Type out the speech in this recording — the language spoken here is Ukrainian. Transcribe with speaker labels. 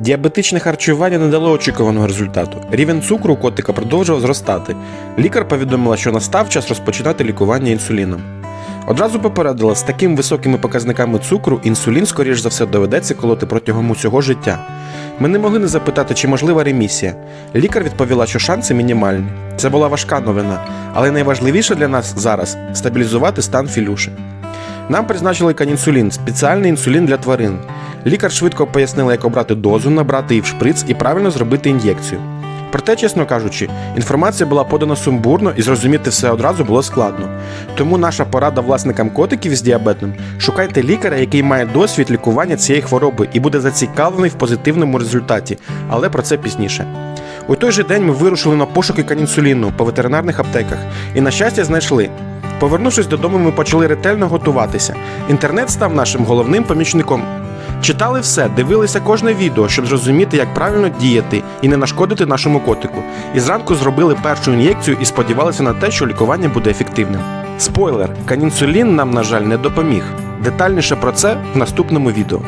Speaker 1: Діабетичне харчування не дало очікуваного результату. Рівень цукру у котика продовжував зростати. Лікар повідомила, що настав час розпочинати лікування інсуліном. Одразу попередила, з такими високими показниками цукру інсулін, скоріш за все, доведеться колоти протягом усього життя. Ми не могли не запитати, чи можлива ремісія. Лікар відповіла, що шанси мінімальні. Це була важка новина, але найважливіше для нас зараз стабілізувати стан Філюши. Нам призначили канінсулін, спеціальний інсулін для тварин. Лікар швидко пояснила, як обрати дозу, набрати її в шприц і правильно зробити ін'єкцію. Проте, чесно кажучи, інформація була подана сумбурно і зрозуміти все одразу було складно. Тому наша порада власникам котиків з діабетом шукайте лікаря, який має досвід лікування цієї хвороби і буде зацікавлений в позитивному результаті, але про це пізніше. У той же день ми вирушили на пошуки канінсуліну по ветеринарних аптеках і, на щастя, знайшли. Повернувшись додому, ми почали ретельно готуватися. Інтернет став нашим головним помічником. Читали все, дивилися кожне відео, щоб зрозуміти, як правильно діяти і не нашкодити нашому котику. І зранку зробили першу ін'єкцію і сподівалися на те, що лікування буде ефективним. Спойлер: канінсулін нам, на жаль, не допоміг. Детальніше про це в наступному відео.